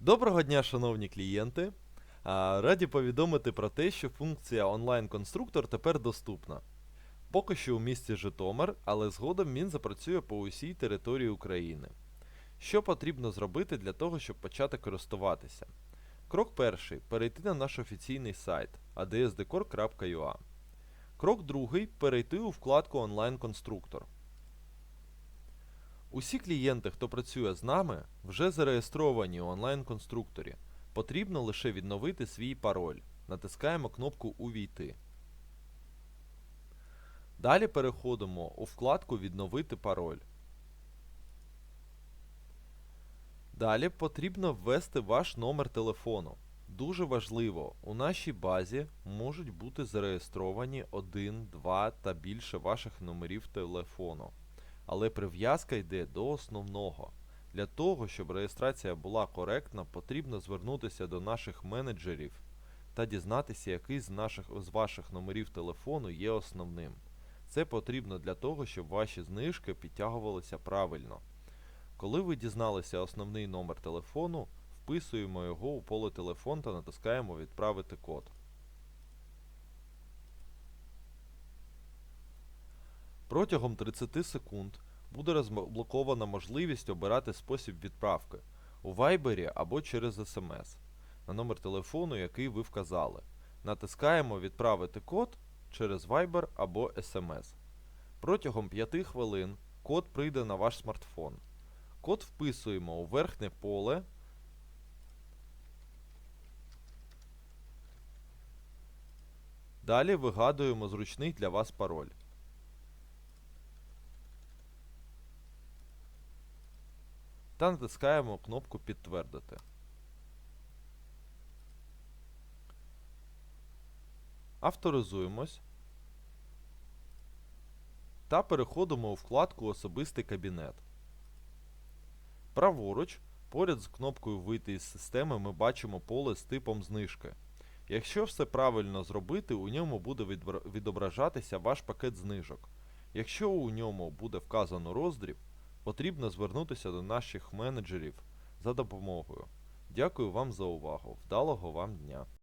Доброго дня, шановні клієнти! Раді повідомити про те, що функція онлайн-конструктор тепер доступна. Поки що у місті Житомир, але згодом він запрацює по усій території України. Що потрібно зробити для того, щоб почати користуватися? Крок перший перейти на наш офіційний сайт adsdecor.ua. Крок другий перейти у вкладку Онлайн-конструктор. Усі клієнти, хто працює з нами, вже зареєстровані у онлайн-конструкторі. Потрібно лише відновити свій пароль. Натискаємо кнопку Увійти. Далі переходимо у вкладку Відновити пароль. Далі потрібно ввести ваш номер телефону. Дуже важливо, у нашій базі можуть бути зареєстровані 1, 2 та більше ваших номерів телефону. Але прив'язка йде до основного. Для того, щоб реєстрація була коректна, потрібно звернутися до наших менеджерів та дізнатися, який з, наших, з ваших номерів телефону є основним. Це потрібно для того, щоб ваші знижки підтягувалися правильно. Коли ви дізналися основний номер телефону, вписуємо його у поле телефон та натискаємо Відправити код. Протягом 30 секунд буде розблокована можливість обирати спосіб відправки у Viber або через SMS на номер телефону, який ви вказали. Натискаємо Відправити код через Viber або SMS. Протягом 5 хвилин код прийде на ваш смартфон. Код вписуємо у верхнє поле. Далі вигадуємо зручний для вас пароль. Та натискаємо кнопку Підтвердити. Авторизуємось та переходимо у вкладку Особистий кабінет. Праворуч, поряд з кнопкою Вийти із системи ми бачимо поле з типом знижки. Якщо все правильно зробити, у ньому буде відображатися ваш пакет знижок. Якщо у ньому буде вказано роздріб, потрібно звернутися до наших менеджерів за допомогою. Дякую вам за увагу. Вдалого вам дня!